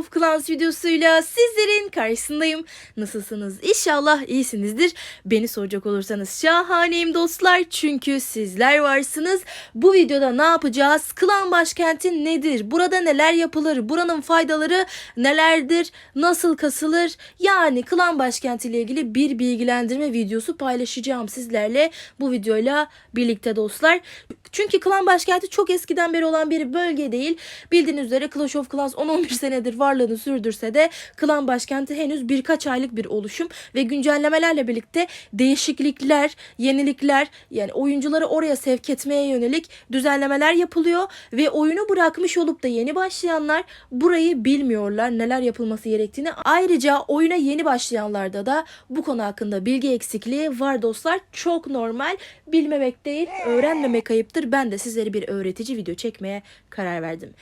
of Clans videosuyla sizlerin karşısındayım. Nasılsınız? İnşallah iyisinizdir. Beni soracak olursanız şahaneyim dostlar. Çünkü sizler varsınız. Bu videoda ne yapacağız? Klan başkenti nedir? Burada neler yapılır? Buranın faydaları nelerdir? Nasıl kasılır? Yani klan başkenti ile ilgili bir bilgilendirme videosu paylaşacağım sizlerle bu videoyla birlikte dostlar. Çünkü klan başkenti çok eskiden beri olan bir bölge değil. Bildiğiniz üzere Clash of Clans 10-11 senedir varlığını sürdürse de klan başkenti henüz birkaç aylık bir oluşum ve güncellemelerle birlikte değişiklikler, yenilikler yani oyuncuları oraya sevk etmeye yönelik düzenlemeler yapılıyor ve oyunu bırakmış olup da yeni başlayanlar burayı bilmiyorlar neler yapılması gerektiğini. Ayrıca oyuna yeni başlayanlarda da bu konu hakkında bilgi eksikliği var dostlar. Çok normal. Bilmemek değil, öğrenmemek ayıptır. Ben de sizlere bir öğretici video çekmeye karar verdim.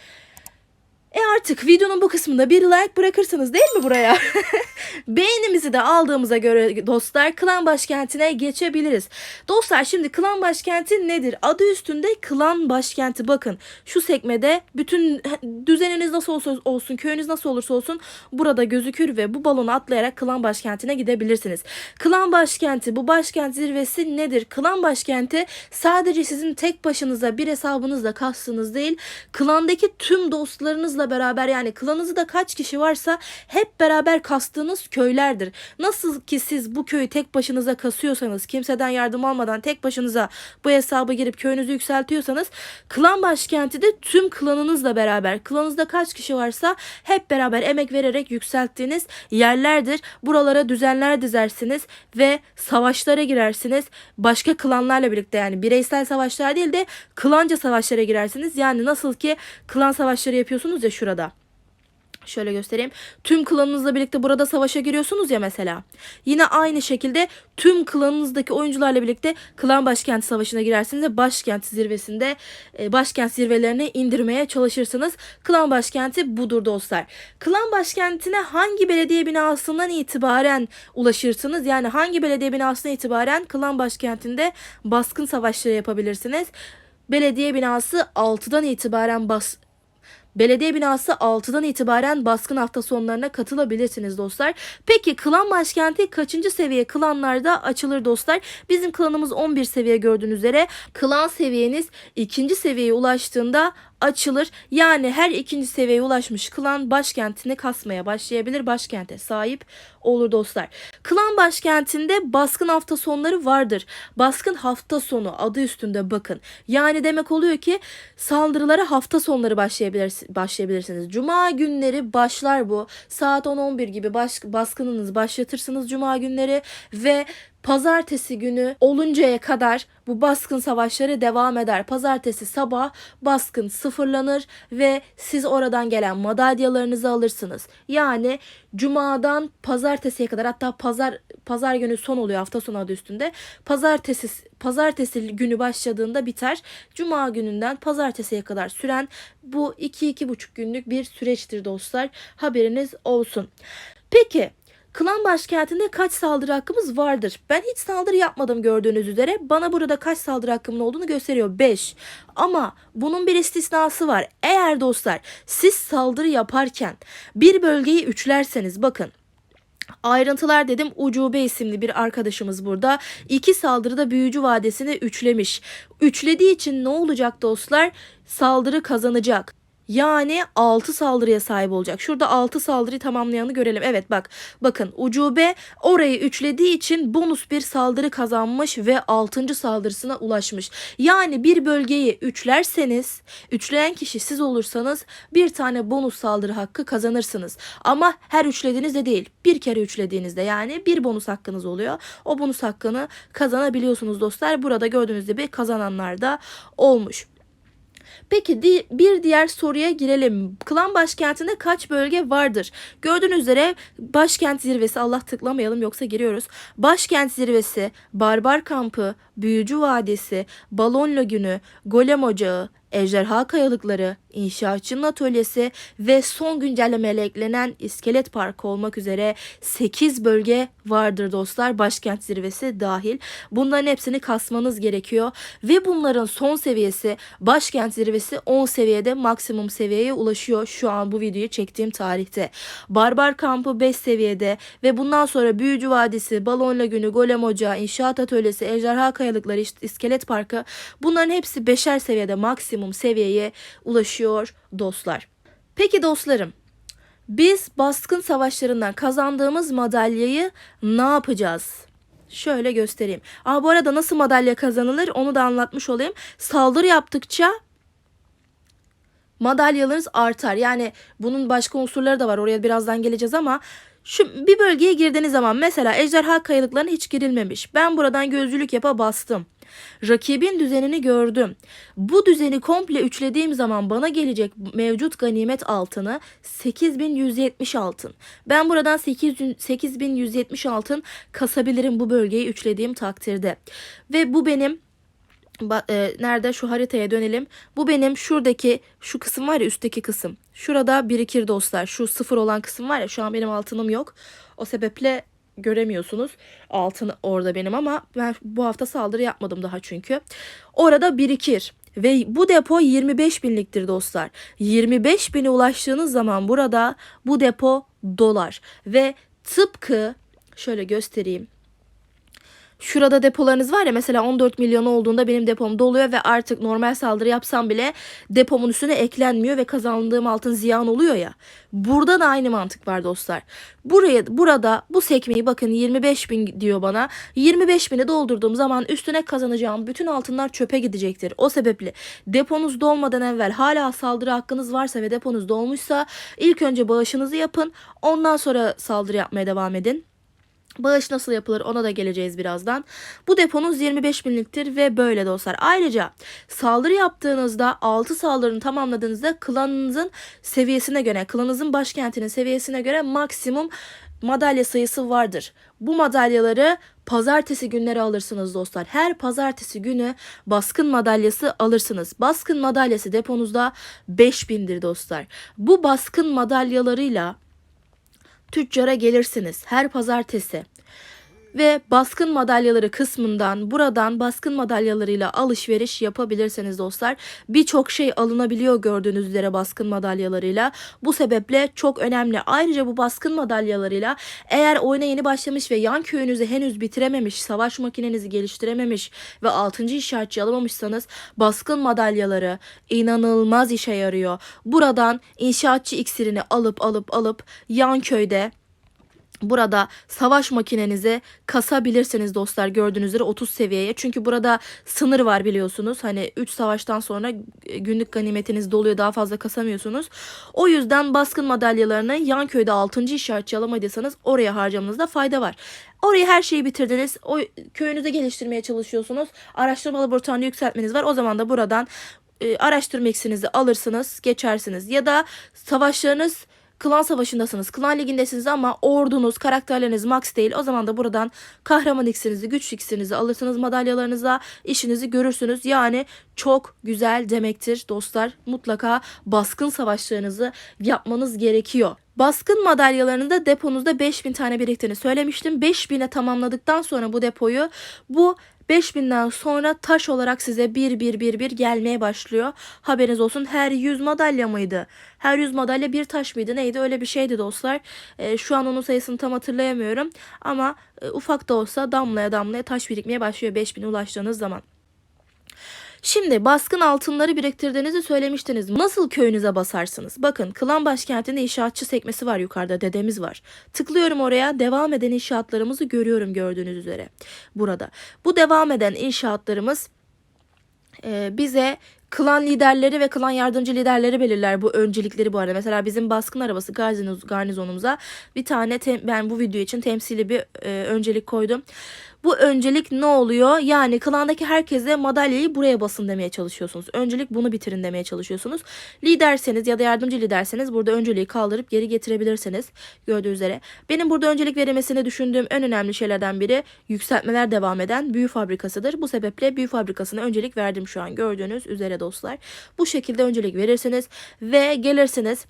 E artık videonun bu kısmında bir like bırakırsanız değil mi buraya? Beğenimizi de aldığımıza göre dostlar klan başkentine geçebiliriz. Dostlar şimdi klan başkenti nedir? Adı üstünde klan başkenti bakın. Şu sekmede bütün düzeniniz nasıl olsa olsun, köyünüz nasıl olursa olsun burada gözükür ve bu balonu atlayarak klan başkentine gidebilirsiniz. Klan başkenti bu başkent zirvesi nedir? Klan başkenti sadece sizin tek başınıza bir hesabınızla kastınız değil. Klandaki tüm dostlarınızla beraber yani klanınızda kaç kişi varsa hep beraber kastığınız köylerdir. Nasıl ki siz bu köyü tek başınıza kasıyorsanız, kimseden yardım almadan tek başınıza bu hesabı girip köyünüzü yükseltiyorsanız, klan başkenti de tüm klanınızla beraber, klanınızda kaç kişi varsa hep beraber emek vererek yükselttiğiniz yerlerdir. Buralara düzenler dizersiniz ve savaşlara girersiniz. Başka klanlarla birlikte yani bireysel savaşlar değil de klanca savaşlara girersiniz. Yani nasıl ki klan savaşları yapıyorsunuz ya şurada. Şöyle göstereyim. Tüm klanınızla birlikte burada savaşa giriyorsunuz ya mesela. Yine aynı şekilde tüm klanınızdaki oyuncularla birlikte klan başkenti savaşına girersiniz ve başkent zirvesinde e, başkent zirvelerine indirmeye çalışırsınız. Klan başkenti budur dostlar. Klan başkentine hangi belediye binasından itibaren ulaşırsınız? Yani hangi belediye binasından itibaren klan başkentinde baskın savaşları yapabilirsiniz? Belediye binası 6'dan itibaren bas Belediye binası 6'dan itibaren baskın hafta sonlarına katılabilirsiniz dostlar. Peki klan başkenti kaçıncı seviye klanlarda açılır dostlar? Bizim klanımız 11 seviye gördüğünüz üzere. Klan seviyeniz ikinci seviyeye ulaştığında açılır. Yani her ikinci seviyeye ulaşmış klan başkentini kasmaya başlayabilir. Başkente sahip olur dostlar. Klan başkentinde baskın hafta sonları vardır. Baskın hafta sonu adı üstünde bakın. Yani demek oluyor ki saldırılara hafta sonları başlayabilir, başlayabilirsiniz. Cuma günleri başlar bu. Saat 10-11 gibi baş, baskınınızı başlatırsınız cuma günleri ve Pazartesi günü oluncaya kadar bu baskın savaşları devam eder. Pazartesi sabah baskın sıfırlanır ve siz oradan gelen madalyalarınızı alırsınız. Yani cumadan pazartesiye kadar hatta pazar pazar günü son oluyor hafta sonu adı üstünde. Pazartesi pazartesi günü başladığında biter. Cuma gününden pazartesiye kadar süren bu 2-2,5 günlük bir süreçtir dostlar. Haberiniz olsun. Peki Klan başkentinde kaç saldırı hakkımız vardır? Ben hiç saldırı yapmadım gördüğünüz üzere. Bana burada kaç saldırı hakkımın olduğunu gösteriyor. 5. Ama bunun bir istisnası var. Eğer dostlar siz saldırı yaparken bir bölgeyi üçlerseniz bakın Ayrıntılar dedim Ucube isimli bir arkadaşımız burada. iki saldırıda büyücü vadesini üçlemiş. Üçlediği için ne olacak dostlar? Saldırı kazanacak. Yani 6 saldırıya sahip olacak. Şurada 6 saldırıyı tamamlayanı görelim. Evet bak bakın ucube orayı üçlediği için bonus bir saldırı kazanmış ve 6. saldırısına ulaşmış. Yani bir bölgeyi üçlerseniz üçleyen kişi siz olursanız bir tane bonus saldırı hakkı kazanırsınız. Ama her üçlediğinizde değil bir kere üçlediğinizde yani bir bonus hakkınız oluyor. O bonus hakkını kazanabiliyorsunuz dostlar. Burada gördüğünüz gibi kazananlar da olmuş. Peki di bir diğer soruya girelim. Klan başkentinde kaç bölge vardır? Gördüğünüz üzere başkent zirvesi Allah tıklamayalım yoksa giriyoruz. Başkent zirvesi, barbar kampı, büyücü vadisi, balon lagünü, golem ocağı, ejderha kayalıkları, İnşaatçının atölyesi ve son güncellemeyle eklenen iskelet parkı olmak üzere 8 bölge vardır dostlar. Başkent zirvesi dahil. Bunların hepsini kasmanız gerekiyor. Ve bunların son seviyesi başkent zirvesi 10 seviyede maksimum seviyeye ulaşıyor. Şu an bu videoyu çektiğim tarihte. Barbar kampı 5 seviyede ve bundan sonra Büyücü Vadisi, Balon Lagünü, Golem Ocağı, İnşaat Atölyesi, Ejderha Kayalıkları, İskelet Parkı bunların hepsi 5'er seviyede maksimum seviyeye ulaşıyor dostlar. Peki dostlarım biz baskın savaşlarından kazandığımız madalyayı ne yapacağız? Şöyle göstereyim. Aa, bu arada nasıl madalya kazanılır onu da anlatmış olayım. Saldırı yaptıkça madalyalarınız artar. Yani bunun başka unsurları da var. Oraya birazdan geleceğiz ama şu bir bölgeye girdiğiniz zaman mesela ejderha kayalıklarına hiç girilmemiş. Ben buradan gözcülük yapa bastım. Rakibin düzenini gördüm. Bu düzeni komple üçlediğim zaman bana gelecek mevcut ganimet altını 8170 altın. Ben buradan 800 8170 altın kasabilirim bu bölgeyi üçlediğim takdirde. Ve bu benim e, nerede şu haritaya dönelim. Bu benim şuradaki şu kısım var ya üstteki kısım. Şurada birikir dostlar. Şu sıfır olan kısım var ya şu an benim altınım yok. O sebeple göremiyorsunuz. Altın orada benim ama ben bu hafta saldırı yapmadım daha çünkü. Orada birikir. Ve bu depo 25 binliktir dostlar. 25 bine ulaştığınız zaman burada bu depo dolar. Ve tıpkı şöyle göstereyim. Şurada depolarınız var ya mesela 14 milyon olduğunda benim depom doluyor ve artık normal saldırı yapsam bile depomun üstüne eklenmiyor ve kazandığım altın ziyan oluyor ya. Burada da aynı mantık var dostlar. Buraya burada bu sekmeyi bakın 25 bin diyor bana. 25 bini doldurduğum zaman üstüne kazanacağım bütün altınlar çöpe gidecektir. O sebeple deponuz dolmadan evvel hala saldırı hakkınız varsa ve deponuz dolmuşsa ilk önce bağışınızı yapın. Ondan sonra saldırı yapmaya devam edin. Bağış nasıl yapılır ona da geleceğiz birazdan. Bu deponuz 25 binliktir ve böyle dostlar. Ayrıca saldırı yaptığınızda 6 saldırını tamamladığınızda klanınızın seviyesine göre, klanınızın başkentinin seviyesine göre maksimum madalya sayısı vardır. Bu madalyaları pazartesi günleri alırsınız dostlar. Her pazartesi günü baskın madalyası alırsınız. Baskın madalyası deponuzda 5000'dir dostlar. Bu baskın madalyalarıyla tüccara gelirsiniz her pazartesi. Ve baskın madalyaları kısmından buradan baskın madalyalarıyla alışveriş yapabilirsiniz dostlar. Birçok şey alınabiliyor gördüğünüz üzere baskın madalyalarıyla. Bu sebeple çok önemli. Ayrıca bu baskın madalyalarıyla eğer oyuna yeni başlamış ve yan köyünüzü henüz bitirememiş, savaş makinenizi geliştirememiş ve 6. işaretçi alamamışsanız baskın madalyaları inanılmaz işe yarıyor. Buradan inşaatçı iksirini alıp alıp alıp yan köyde Burada savaş makinenizi kasabilirsiniz dostlar gördüğünüz üzere 30 seviyeye. Çünkü burada sınır var biliyorsunuz. Hani 3 savaştan sonra günlük ganimetiniz doluyor daha fazla kasamıyorsunuz. O yüzden baskın madalyalarını yan köyde 6. işaretçi alamadıysanız oraya harcamanızda fayda var. Orayı her şeyi bitirdiniz. O köyünüzü geliştirmeye çalışıyorsunuz. Araştırma laboratuvarını yükseltmeniz var. O zaman da buradan e, araştırma eksinizi alırsınız, geçersiniz. Ya da savaşlarınız klan savaşındasınız. Klan ligindesiniz ama ordunuz, karakterleriniz max değil. O zaman da buradan kahraman iksirinizi, güç iksirinizi alırsınız madalyalarınıza, işinizi görürsünüz. Yani çok güzel demektir dostlar. Mutlaka baskın savaşlarınızı yapmanız gerekiyor. Baskın madalyalarını da deponuzda 5000 tane biriktiğini söylemiştim. 5000'e tamamladıktan sonra bu depoyu bu 5000'den sonra taş olarak size bir bir bir bir gelmeye başlıyor. Haberiniz olsun her 100 madalya mıydı? Her 100 madalya bir taş mıydı? Neydi? Öyle bir şeydi dostlar. E, şu an onun sayısını tam hatırlayamıyorum. Ama e, ufak da olsa damlaya damlaya taş birikmeye başlıyor 5000'e ulaştığınız zaman. Şimdi baskın altınları biriktirdiğinizi söylemiştiniz. Nasıl köyünüze basarsınız? Bakın klan başkentinde inşaatçı sekmesi var yukarıda dedemiz var. Tıklıyorum oraya devam eden inşaatlarımızı görüyorum gördüğünüz üzere burada. Bu devam eden inşaatlarımız e, bize klan liderleri ve klan yardımcı liderleri belirler bu öncelikleri bu arada. Mesela bizim baskın arabası garniz- garnizonumuza bir tane ben bu video için temsili bir e, öncelik koydum. Bu öncelik ne oluyor? Yani klandaki herkese madalyayı buraya basın demeye çalışıyorsunuz. Öncelik bunu bitirin demeye çalışıyorsunuz. Liderseniz ya da yardımcı liderseniz burada önceliği kaldırıp geri getirebilirsiniz. Gördüğünüz üzere. Benim burada öncelik verilmesini düşündüğüm en önemli şeylerden biri yükseltmeler devam eden büyü fabrikasıdır. Bu sebeple büyü fabrikasına öncelik verdim şu an gördüğünüz üzere dostlar. Bu şekilde öncelik verirsiniz ve gelirsiniz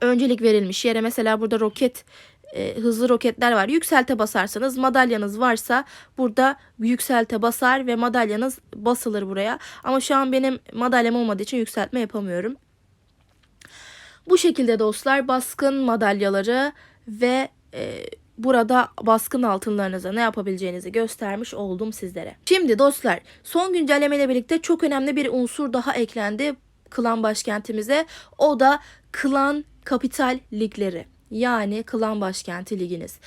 öncelik verilmiş yere mesela burada roket e, hızlı roketler var. Yükselte basarsanız madalyanız varsa burada yükselte basar ve madalyanız basılır buraya. Ama şu an benim madalyam olmadığı için yükseltme yapamıyorum. Bu şekilde dostlar baskın madalyaları ve e, burada baskın altınlarınıza ne yapabileceğinizi göstermiş oldum sizlere. Şimdi dostlar son güncelleme ile birlikte çok önemli bir unsur daha eklendi klan başkentimize. O da klan kapital ligleri. Yani klan başkenti liginiz.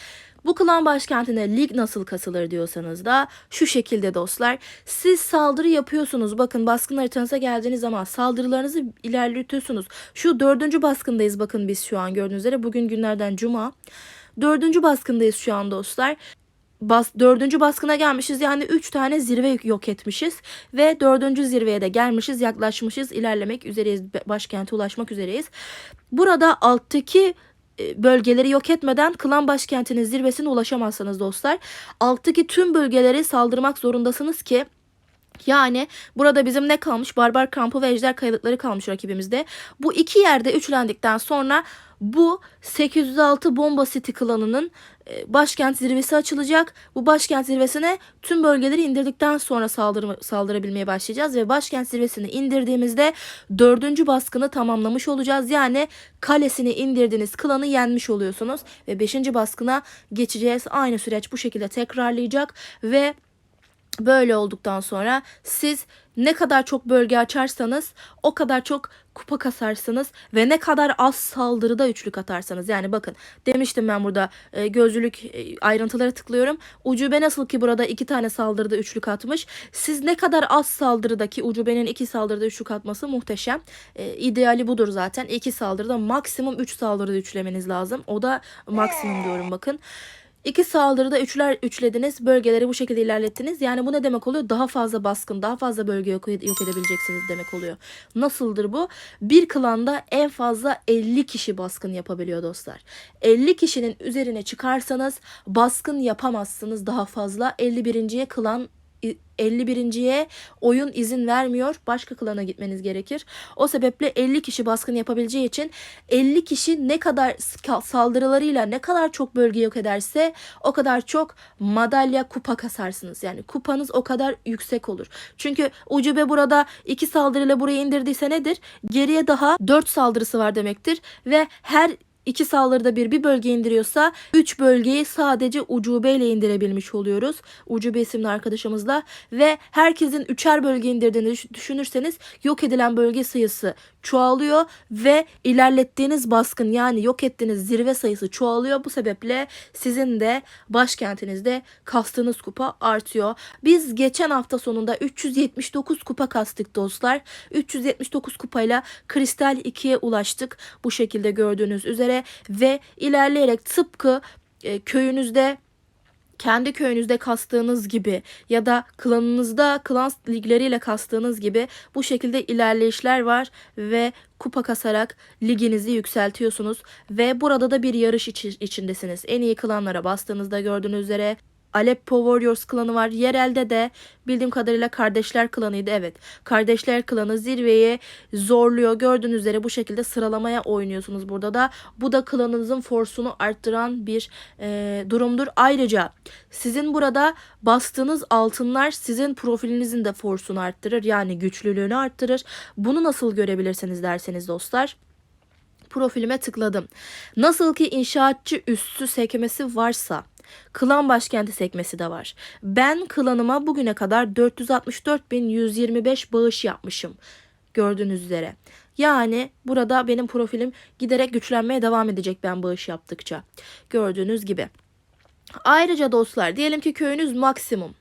Bu klan başkentine lig nasıl kasılır diyorsanız da şu şekilde dostlar. Siz saldırı yapıyorsunuz. Bakın baskın haritanıza geldiğiniz zaman saldırılarınızı ilerletiyorsunuz. Şu dördüncü baskındayız bakın biz şu an gördüğünüz üzere. Bugün günlerden cuma. Dördüncü baskındayız şu an dostlar. Bas, dördüncü baskına gelmişiz yani üç tane zirve yok etmişiz ve dördüncü zirveye de gelmişiz yaklaşmışız ilerlemek üzereyiz başkente ulaşmak üzereyiz. Burada alttaki bölgeleri yok etmeden klan başkentinin zirvesine ulaşamazsınız dostlar. Alttaki tüm bölgeleri saldırmak zorundasınız ki yani burada bizim ne kalmış? Barbar kampı ve ejder kayalıkları kalmış rakibimizde. Bu iki yerde üçlendikten sonra bu 806 Bomba City klanının e, başkent zirvesi açılacak. Bu başkent zirvesine tüm bölgeleri indirdikten sonra saldırı, saldırabilmeye başlayacağız. Ve başkent zirvesini indirdiğimizde dördüncü baskını tamamlamış olacağız. Yani kalesini indirdiğiniz klanı yenmiş oluyorsunuz. Ve beşinci baskına geçeceğiz. Aynı süreç bu şekilde tekrarlayacak. Ve Böyle olduktan sonra siz ne kadar çok bölge açarsanız o kadar çok kupa kasarsınız ve ne kadar az saldırıda üçlük atarsanız yani bakın demiştim ben burada e, gözlülük e, ayrıntılara tıklıyorum. Ucube nasıl ki burada iki tane saldırıda üçlük atmış. Siz ne kadar az saldırıdaki ucubenin iki saldırıda üçlük atması muhteşem. E, ideali budur zaten. İki saldırıda maksimum üç saldırıda üçlemeniz lazım. O da maksimum diyorum bakın. İki saldırıda üçler üçlediniz. Bölgeleri bu şekilde ilerlettiniz. Yani bu ne demek oluyor? Daha fazla baskın, daha fazla bölge yok, edebileceksiniz demek oluyor. Nasıldır bu? Bir klanda en fazla 50 kişi baskın yapabiliyor dostlar. 50 kişinin üzerine çıkarsanız baskın yapamazsınız daha fazla. 51. klan 51.ye oyun izin vermiyor. Başka klana gitmeniz gerekir. O sebeple 50 kişi baskın yapabileceği için 50 kişi ne kadar saldırılarıyla ne kadar çok bölge yok ederse o kadar çok madalya kupa kasarsınız. Yani kupanız o kadar yüksek olur. Çünkü Ucube burada 2 saldırıyla buraya indirdiyse nedir? Geriye daha 4 saldırısı var demektir. Ve her iki saldırıda bir bir bölge indiriyorsa 3 bölgeyi sadece ucubeyle indirebilmiş oluyoruz. Ucube isimli arkadaşımızla ve herkesin üçer bölge indirdiğini düşünürseniz yok edilen bölge sayısı çoğalıyor ve ilerlettiğiniz baskın yani yok ettiğiniz zirve sayısı çoğalıyor. Bu sebeple sizin de başkentinizde kastığınız kupa artıyor. Biz geçen hafta sonunda 379 kupa kastık dostlar. 379 kupayla Kristal 2'ye ulaştık. Bu şekilde gördüğünüz üzere ve ilerleyerek tıpkı e, köyünüzde kendi köyünüzde kastığınız gibi ya da klanınızda klan ligleriyle kastığınız gibi bu şekilde ilerleyişler var ve kupa kasarak liginizi yükseltiyorsunuz ve burada da bir yarış içindesiniz. En iyi klanlara bastığınızda gördüğünüz üzere Aleppo Warriors klanı var. Yerelde de bildiğim kadarıyla Kardeşler klanıydı. Evet. Kardeşler klanı zirveyi zorluyor. Gördüğünüz üzere bu şekilde sıralamaya oynuyorsunuz burada da. Bu da klanınızın forsunu arttıran bir e, durumdur. Ayrıca sizin burada bastığınız altınlar sizin profilinizin de forsunu arttırır. Yani güçlülüğünü arttırır. Bunu nasıl görebilirsiniz derseniz dostlar profilime tıkladım. Nasıl ki inşaatçı üssü sekmesi varsa Klan başkenti sekmesi de var. Ben klanıma bugüne kadar 464.125 bağış yapmışım. Gördüğünüz üzere. Yani burada benim profilim giderek güçlenmeye devam edecek ben bağış yaptıkça. Gördüğünüz gibi. Ayrıca dostlar diyelim ki köyünüz maksimum.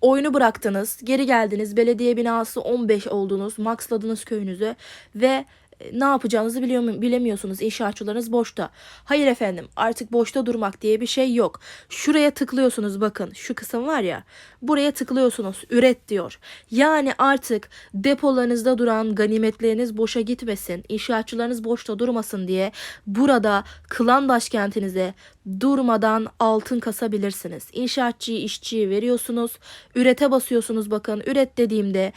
Oyunu bıraktınız, geri geldiniz, belediye binası 15 oldunuz, maxladınız köyünüzü ve ne yapacağınızı biliyor mu- bilemiyorsunuz. İnşaatçılarınız boşta. Hayır efendim artık boşta durmak diye bir şey yok. Şuraya tıklıyorsunuz bakın şu kısım var ya. Buraya tıklıyorsunuz üret diyor. Yani artık depolarınızda duran ganimetleriniz boşa gitmesin. İnşaatçılarınız boşta durmasın diye burada klan başkentinize durmadan altın kasabilirsiniz. İnşaatçıyı işçiyi veriyorsunuz. Ürete basıyorsunuz bakın. Üret dediğimde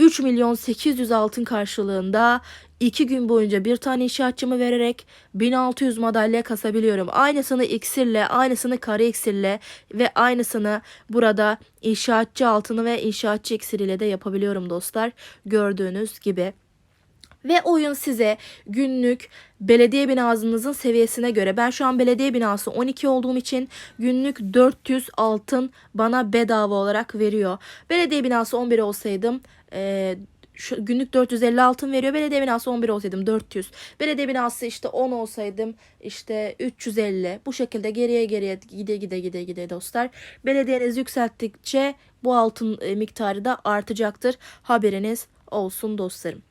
3 milyon 800 altın karşılığında 2 gün boyunca bir tane inşaatçımı vererek 1600 madalya kasabiliyorum. Aynısını iksirle, aynısını kara iksirle ve aynısını burada inşaatçı altını ve inşaatçı iksiriyle de yapabiliyorum dostlar. Gördüğünüz gibi. Ve oyun size günlük belediye binasınızın seviyesine göre ben şu an belediye binası 12 olduğum için günlük 400 altın bana bedava olarak veriyor. Belediye binası 11 olsaydım e, şu günlük 450 altın veriyor. Belediye binası 11 olsaydım 400. Belediye binası işte 10 olsaydım işte 350. Bu şekilde geriye geriye gide gide gide gide dostlar. Belediyeniz yükselttikçe bu altın e, miktarı da artacaktır. Haberiniz olsun dostlarım.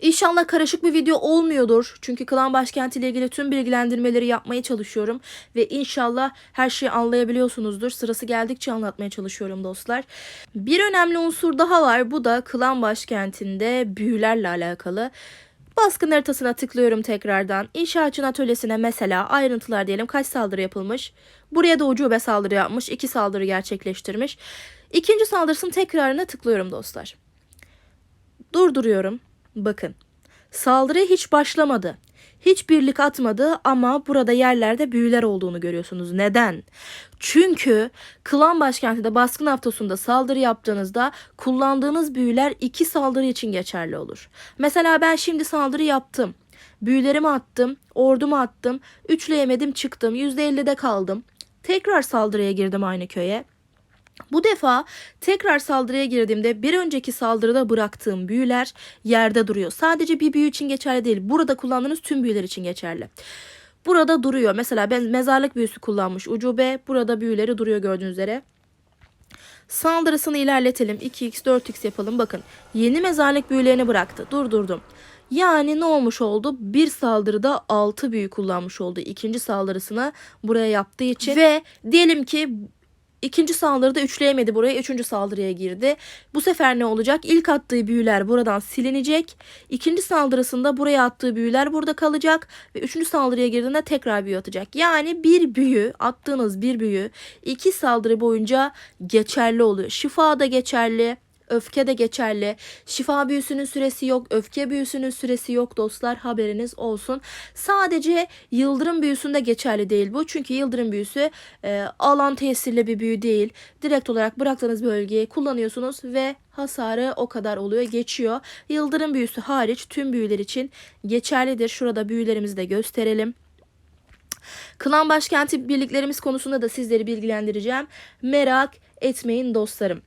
İnşallah karışık bir video olmuyordur. Çünkü klan başkenti ile ilgili tüm bilgilendirmeleri yapmaya çalışıyorum. Ve inşallah her şeyi anlayabiliyorsunuzdur. Sırası geldikçe anlatmaya çalışıyorum dostlar. Bir önemli unsur daha var. Bu da klan başkentinde büyülerle alakalı. Baskın haritasına tıklıyorum tekrardan. İnşaatçının atölyesine mesela ayrıntılar diyelim kaç saldırı yapılmış. Buraya da ucube saldırı yapmış. iki saldırı gerçekleştirmiş. İkinci saldırısının tekrarına tıklıyorum dostlar. Durduruyorum. Bakın. Saldırı hiç başlamadı. Hiç birlik atmadı ama burada yerlerde büyüler olduğunu görüyorsunuz. Neden? Çünkü klan başkentinde baskın haftasında saldırı yaptığınızda kullandığınız büyüler iki saldırı için geçerli olur. Mesela ben şimdi saldırı yaptım. Büyülerimi attım, ordumu attım, üçleyemedim çıktım, %50'de kaldım. Tekrar saldırıya girdim aynı köye. Bu defa tekrar saldırıya girdiğimde bir önceki saldırıda bıraktığım büyüler yerde duruyor. Sadece bir büyü için geçerli değil. Burada kullandığınız tüm büyüler için geçerli. Burada duruyor. Mesela ben mezarlık büyüsü kullanmış ucube. Burada büyüleri duruyor gördüğünüz üzere. Saldırısını ilerletelim. 2x 4x yapalım. Bakın yeni mezarlık büyülerini bıraktı. Durdurdum. Yani ne olmuş oldu? Bir saldırıda 6 büyü kullanmış oldu. İkinci saldırısını buraya yaptığı için. Ve diyelim ki İkinci saldırıda üçleyemedi buraya. Üçüncü saldırıya girdi. Bu sefer ne olacak? İlk attığı büyüler buradan silinecek. İkinci saldırısında buraya attığı büyüler burada kalacak. Ve üçüncü saldırıya girdiğinde tekrar büyü atacak. Yani bir büyü, attığınız bir büyü iki saldırı boyunca geçerli oluyor. Şifa da geçerli. Öfke de geçerli. Şifa büyüsünün süresi yok. Öfke büyüsünün süresi yok dostlar. Haberiniz olsun. Sadece yıldırım büyüsünde geçerli değil bu. Çünkü yıldırım büyüsü e, alan tesirli bir büyü değil. Direkt olarak bıraktığınız bölgeyi kullanıyorsunuz ve hasarı o kadar oluyor geçiyor. Yıldırım büyüsü hariç tüm büyüler için geçerlidir. Şurada büyülerimizi de gösterelim. Klan başkenti birliklerimiz konusunda da sizleri bilgilendireceğim. Merak etmeyin dostlarım.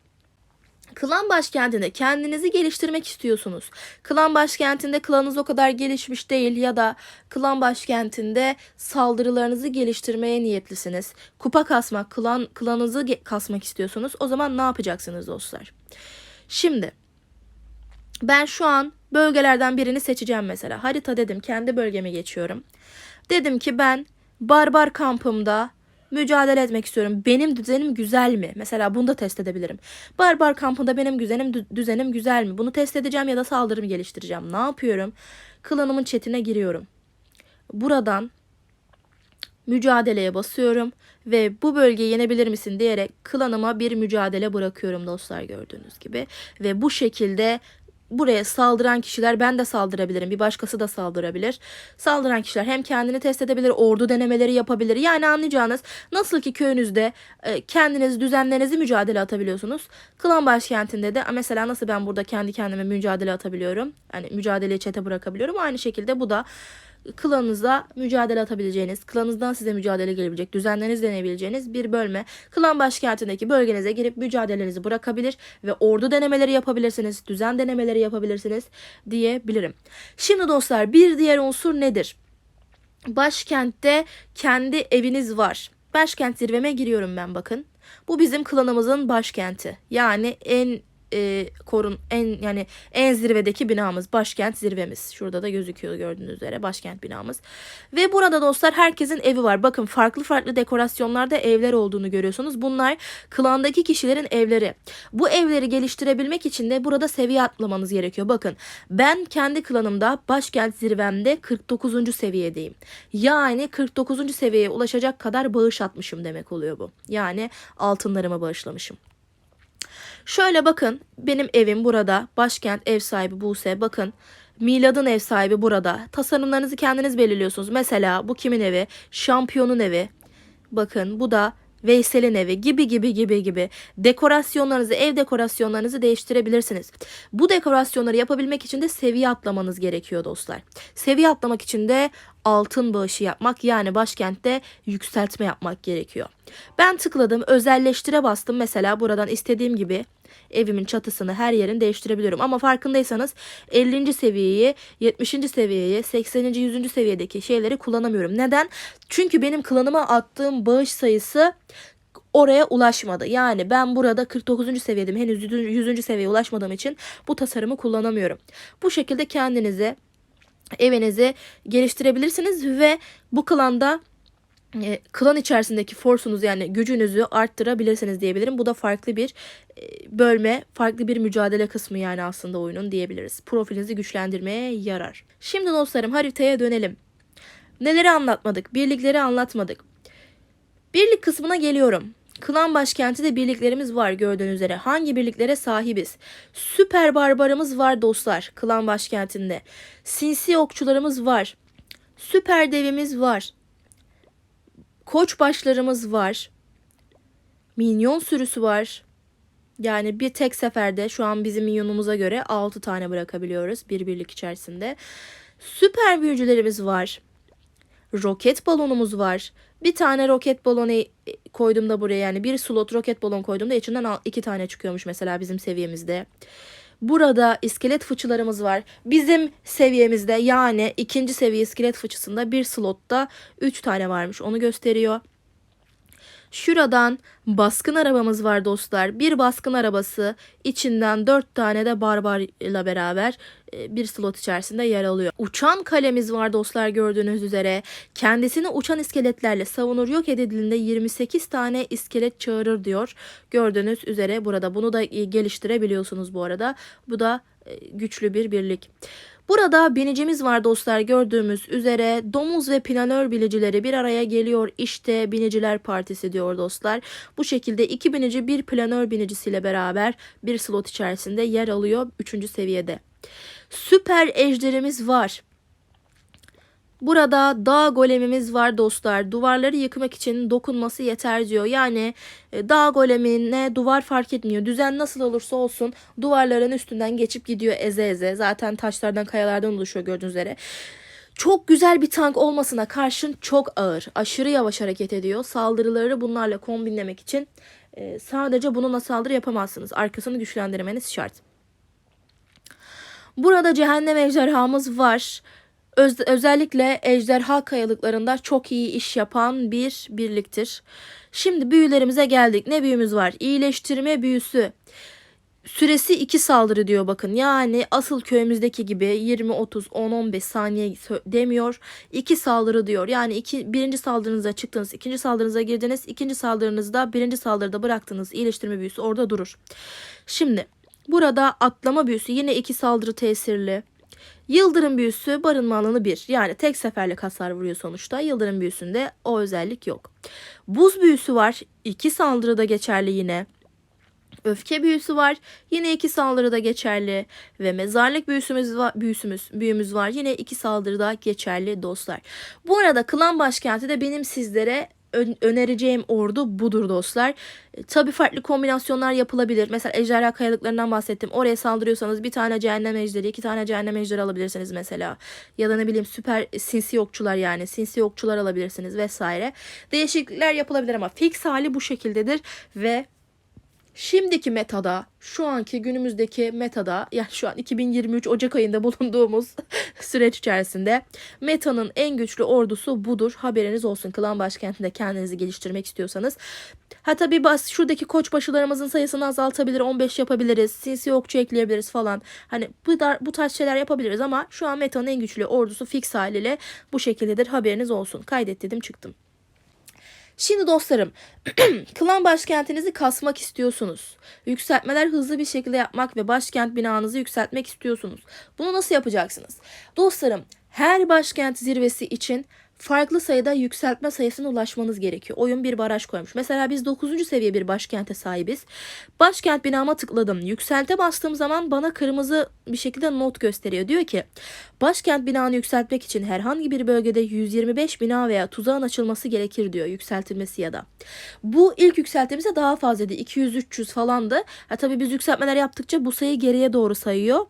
Klan başkentinde kendinizi geliştirmek istiyorsunuz. Klan başkentinde klanınız o kadar gelişmiş değil ya da klan başkentinde saldırılarınızı geliştirmeye niyetlisiniz. Kupa kasmak, klan klanınızı kasmak istiyorsunuz. O zaman ne yapacaksınız dostlar? Şimdi ben şu an bölgelerden birini seçeceğim mesela. Harita dedim kendi bölgeme geçiyorum. Dedim ki ben barbar kampımda mücadele etmek istiyorum. Benim düzenim güzel mi? Mesela bunu da test edebilirim. Barbar kampında benim düzenim dü- düzenim güzel mi? Bunu test edeceğim ya da saldırımı geliştireceğim. Ne yapıyorum? Klanımın chatine giriyorum. Buradan mücadeleye basıyorum ve bu bölgeyi yenebilir misin diyerek klanıma bir mücadele bırakıyorum dostlar gördüğünüz gibi ve bu şekilde buraya saldıran kişiler ben de saldırabilirim. Bir başkası da saldırabilir. Saldıran kişiler hem kendini test edebilir, ordu denemeleri yapabilir. Yani anlayacağınız nasıl ki köyünüzde e, kendiniz düzenlerinizi mücadele atabiliyorsunuz. Klan başkentinde de mesela nasıl ben burada kendi kendime mücadele atabiliyorum. Yani mücadeleyi çete bırakabiliyorum. Aynı şekilde bu da klanınızda mücadele atabileceğiniz, klanınızdan size mücadele gelebilecek, düzenleriniz deneyebileceğiniz bir bölme. Klan başkentindeki bölgenize girip mücadelenizi bırakabilir ve ordu denemeleri yapabilirsiniz, düzen denemeleri yapabilirsiniz diyebilirim. Şimdi dostlar bir diğer unsur nedir? Başkentte kendi eviniz var. Başkent zirveme giriyorum ben bakın. Bu bizim klanımızın başkenti. Yani en e, korun en yani en zirvedeki binamız başkent zirvemiz. Şurada da gözüküyor gördüğünüz üzere başkent binamız. Ve burada dostlar herkesin evi var. Bakın farklı farklı dekorasyonlarda evler olduğunu görüyorsunuz. Bunlar klandaki kişilerin evleri. Bu evleri geliştirebilmek için de burada seviye atlamanız gerekiyor. Bakın ben kendi klanımda başkent zirvemde 49. seviyedeyim. Yani 49. seviyeye ulaşacak kadar bağış atmışım demek oluyor bu. Yani altınlarımı bağışlamışım. Şöyle bakın benim evim burada. Başkent ev sahibi Buse. Bakın Milad'ın ev sahibi burada. Tasarımlarınızı kendiniz belirliyorsunuz. Mesela bu kimin evi? Şampiyonun evi. Bakın bu da Veysel'in evi gibi gibi gibi gibi dekorasyonlarınızı, ev dekorasyonlarınızı değiştirebilirsiniz. Bu dekorasyonları yapabilmek için de seviye atlamanız gerekiyor dostlar. Seviye atlamak için de altın bağışı yapmak yani başkentte yükseltme yapmak gerekiyor. Ben tıkladım, özelleştire bastım. Mesela buradan istediğim gibi evimin çatısını her yerini değiştirebiliyorum. Ama farkındaysanız 50. seviyeyi, 70. seviyeyi, 80. 100. seviyedeki şeyleri kullanamıyorum. Neden? Çünkü benim klanıma attığım bağış sayısı oraya ulaşmadı. Yani ben burada 49. seviyedeyim. Henüz 100. seviyeye ulaşmadığım için bu tasarımı kullanamıyorum. Bu şekilde kendinize evinizi geliştirebilirsiniz ve bu klanda e, klan içerisindeki forsunuzu yani gücünüzü arttırabilirsiniz diyebilirim. Bu da farklı bir e, bölme, farklı bir mücadele kısmı yani aslında oyunun diyebiliriz. Profilinizi güçlendirmeye yarar. Şimdi dostlarım haritaya dönelim. Neleri anlatmadık? Birlikleri anlatmadık. Birlik kısmına geliyorum. Klan başkenti de birliklerimiz var gördüğünüz üzere. Hangi birliklere sahibiz? Süper barbarımız var dostlar klan başkentinde. Sinsi okçularımız var. Süper devimiz var. Koç başlarımız var. Minyon sürüsü var. Yani bir tek seferde şu an bizim minyonumuza göre 6 tane bırakabiliyoruz bir birlik içerisinde. Süper büyücülerimiz var. Roket balonumuz var. Bir tane roket balonu koydum da buraya yani bir slot roket balon koyduğumda içinden iki tane çıkıyormuş mesela bizim seviyemizde. Burada iskelet fıçılarımız var. Bizim seviyemizde yani ikinci seviye iskelet fıçısında bir slotta 3 tane varmış. Onu gösteriyor. Şuradan baskın arabamız var dostlar. Bir baskın arabası içinden 4 tane de barbar ile beraber e, bir slot içerisinde yer alıyor. Uçan kalemiz var dostlar gördüğünüz üzere. Kendisini uçan iskeletlerle savunur yok edildiğinde 28 tane iskelet çağırır diyor. Gördüğünüz üzere burada bunu da geliştirebiliyorsunuz bu arada. Bu da e, güçlü bir birlik. Burada binicimiz var dostlar gördüğümüz üzere domuz ve planör bilicileri bir araya geliyor işte biniciler partisi diyor dostlar. Bu şekilde iki binici bir planör binicisiyle beraber bir slot içerisinde yer alıyor 3. seviyede. Süper ejderimiz var. Burada dağ golemimiz var dostlar. Duvarları yıkmak için dokunması yeter diyor. Yani e, dağ golemine duvar fark etmiyor. Düzen nasıl olursa olsun duvarların üstünden geçip gidiyor eze eze. Zaten taşlardan kayalardan oluşuyor gördüğünüz üzere. Çok güzel bir tank olmasına karşın çok ağır. Aşırı yavaş hareket ediyor. Saldırıları bunlarla kombinlemek için e, sadece bununla saldırı yapamazsınız. Arkasını güçlendirmeniz şart. Burada cehennem ejderhamız var. Öz, özellikle ejderha kayalıklarında çok iyi iş yapan bir birliktir. Şimdi büyülerimize geldik. Ne büyümüz var? İyileştirme büyüsü. Süresi 2 saldırı diyor bakın. Yani asıl köyümüzdeki gibi 20 30 10 15 saniye demiyor. 2 saldırı diyor. Yani iki, birinci saldırınıza çıktınız, ikinci saldırınıza girdiniz, ikinci saldırınızda birinci saldırıda bıraktığınız iyileştirme büyüsü orada durur. Şimdi burada atlama büyüsü yine 2 saldırı tesirli. Yıldırım büyüsü barınma alanı 1. Yani tek seferlik hasar vuruyor sonuçta. Yıldırım büyüsünde o özellik yok. Buz büyüsü var. 2 saldırıda geçerli yine. Öfke büyüsü var. Yine iki saldırıda geçerli ve mezarlık büyüsümüz var, büyüsümüz, büyümüz var. Yine iki saldırıda geçerli dostlar. Bu arada klan başkenti de benim sizlere önereceğim ordu budur dostlar. E, Tabi farklı kombinasyonlar yapılabilir. Mesela ejderha kayalıklarından bahsettim. Oraya saldırıyorsanız bir tane cehennem ejderi, iki tane cehennem ejderi alabilirsiniz mesela. Ya da ne bileyim süper sinsi okçular yani. Sinsi okçular alabilirsiniz vesaire. Değişiklikler yapılabilir ama fix hali bu şekildedir ve Şimdiki metada, şu anki günümüzdeki metada, yani şu an 2023 Ocak ayında bulunduğumuz süreç içerisinde metanın en güçlü ordusu budur. Haberiniz olsun. Klan başkentinde kendinizi geliştirmek istiyorsanız. Ha tabii bas, şuradaki koçbaşılarımızın sayısını azaltabilir, 15 yapabiliriz, sinsi okçu ekleyebiliriz falan. Hani bu, dar, bu tarz şeyler yapabiliriz ama şu an metanın en güçlü ordusu fix haliyle bu şekildedir. Haberiniz olsun. Kaydet dedim çıktım. Şimdi dostlarım, klan başkentinizi kasmak istiyorsunuz. Yükseltmeler hızlı bir şekilde yapmak ve başkent binanızı yükseltmek istiyorsunuz. Bunu nasıl yapacaksınız? Dostlarım, her başkent zirvesi için farklı sayıda yükseltme sayısına ulaşmanız gerekiyor. Oyun bir baraj koymuş. Mesela biz 9. seviye bir başkente sahibiz. Başkent binama tıkladım. Yükselte bastığım zaman bana kırmızı bir şekilde not gösteriyor. Diyor ki başkent binanı yükseltmek için herhangi bir bölgede 125 bina veya tuzağın açılması gerekir diyor yükseltilmesi ya da. Bu ilk yükseltmemize daha fazlaydı. 200-300 falandı. Ha, tabii biz yükseltmeler yaptıkça bu sayı geriye doğru sayıyor.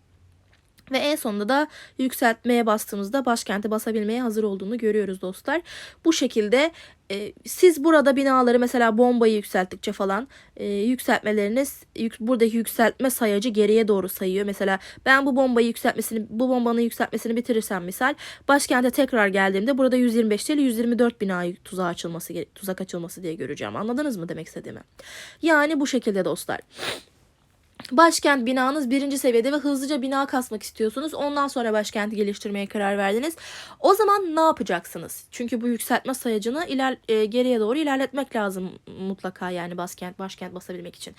Ve en sonunda da yükseltmeye bastığımızda başkente basabilmeye hazır olduğunu görüyoruz dostlar. Bu şekilde e, siz burada binaları mesela bombayı yükselttikçe falan e, yükseltmeleriniz yük, buradaki yükseltme sayacı geriye doğru sayıyor. Mesela ben bu bombayı yükseltmesini bu bombanın yükseltmesini bitirirsem misal başkente tekrar geldiğimde burada 125 değil 124 bina tuzağa açılması tuzak açılması diye göreceğim. Anladınız mı demek istediğimi? Yani bu şekilde dostlar. Başkent binanız birinci seviyede ve hızlıca bina kasmak istiyorsunuz. Ondan sonra başkenti geliştirmeye karar verdiniz. O zaman ne yapacaksınız? Çünkü bu yükseltme sayacını iler, e, geriye doğru ilerletmek lazım mutlaka yani başkent başkent basabilmek için.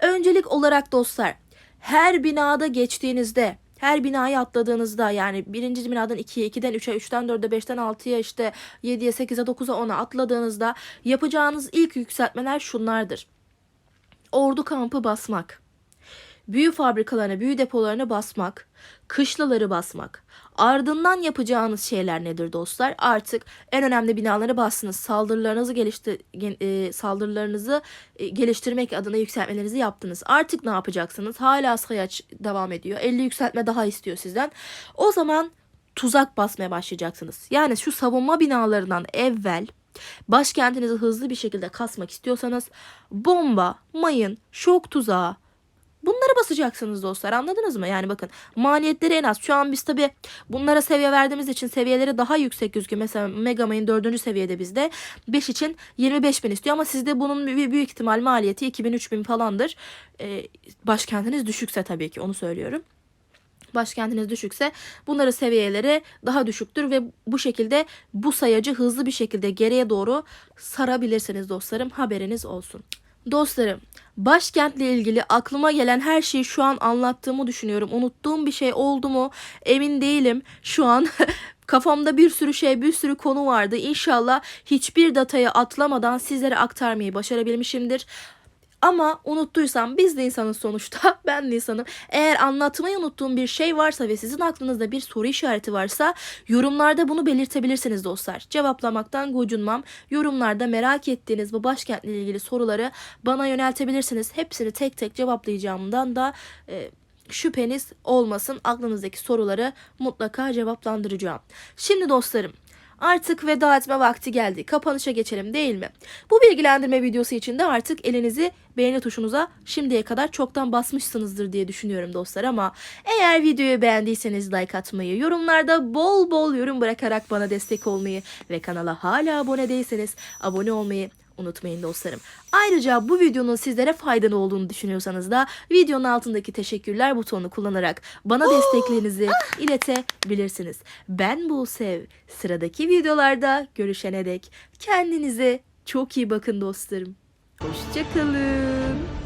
Öncelik olarak dostlar her binada geçtiğinizde her binayı atladığınızda yani birinci binadan 2'ye, 2'den 3'e, 3'ten 4'e, 5'ten 6'ya işte 7'ye, 8'e, 9'a, 10'a atladığınızda yapacağınız ilk yükseltmeler şunlardır. Ordu kampı basmak büyü fabrikalarına, büyü depolarına basmak, kışlaları basmak. Ardından yapacağınız şeyler nedir dostlar? Artık en önemli binaları bastınız. Saldırılarınızı geliştir e, saldırılarınızı e, geliştirmek adına yükseltmelerinizi yaptınız. Artık ne yapacaksınız? Hala sayaç devam ediyor. 50 yükseltme daha istiyor sizden. O zaman tuzak basmaya başlayacaksınız. Yani şu savunma binalarından evvel başkentinizi hızlı bir şekilde kasmak istiyorsanız bomba, mayın, şok tuzağı, Bunları basacaksınız dostlar anladınız mı? Yani bakın maliyetleri en az. Şu an biz tabi bunlara seviye verdiğimiz için seviyeleri daha yüksek gözüküyor. Mesela Megamay'ın 4. seviyede bizde 5 için 25 bin istiyor ama sizde bunun büyük ihtimal maliyeti 2000-3000 falandır. Ee, başkentiniz düşükse tabii ki onu söylüyorum başkentiniz düşükse bunları seviyeleri daha düşüktür ve bu şekilde bu sayacı hızlı bir şekilde geriye doğru sarabilirsiniz dostlarım haberiniz olsun. Dostlarım, başkentle ilgili aklıma gelen her şeyi şu an anlattığımı düşünüyorum. Unuttuğum bir şey oldu mu emin değilim. Şu an kafamda bir sürü şey, bir sürü konu vardı. İnşallah hiçbir datayı atlamadan sizlere aktarmayı başarabilmişimdir. Ama unuttuysam biz de insanız sonuçta. Ben de insanım. Eğer anlatmayı unuttuğum bir şey varsa ve sizin aklınızda bir soru işareti varsa yorumlarda bunu belirtebilirsiniz dostlar. Cevaplamaktan gocunmam. Yorumlarda merak ettiğiniz bu başkentle ilgili soruları bana yöneltebilirsiniz. Hepsini tek tek cevaplayacağımdan da e, şüpheniz olmasın. Aklınızdaki soruları mutlaka cevaplandıracağım. Şimdi dostlarım Artık veda etme vakti geldi. Kapanışa geçelim değil mi? Bu bilgilendirme videosu için de artık elinizi beğeni tuşunuza şimdiye kadar çoktan basmışsınızdır diye düşünüyorum dostlar ama eğer videoyu beğendiyseniz like atmayı, yorumlarda bol bol yorum bırakarak bana destek olmayı ve kanala hala abone değilseniz abone olmayı unutmayın dostlarım. Ayrıca bu videonun sizlere faydalı olduğunu düşünüyorsanız da videonun altındaki teşekkürler butonunu kullanarak bana desteklerinizi iletebilirsiniz. Ben Busev. Sıradaki videolarda görüşene dek kendinize çok iyi bakın dostlarım. Hoşçakalın.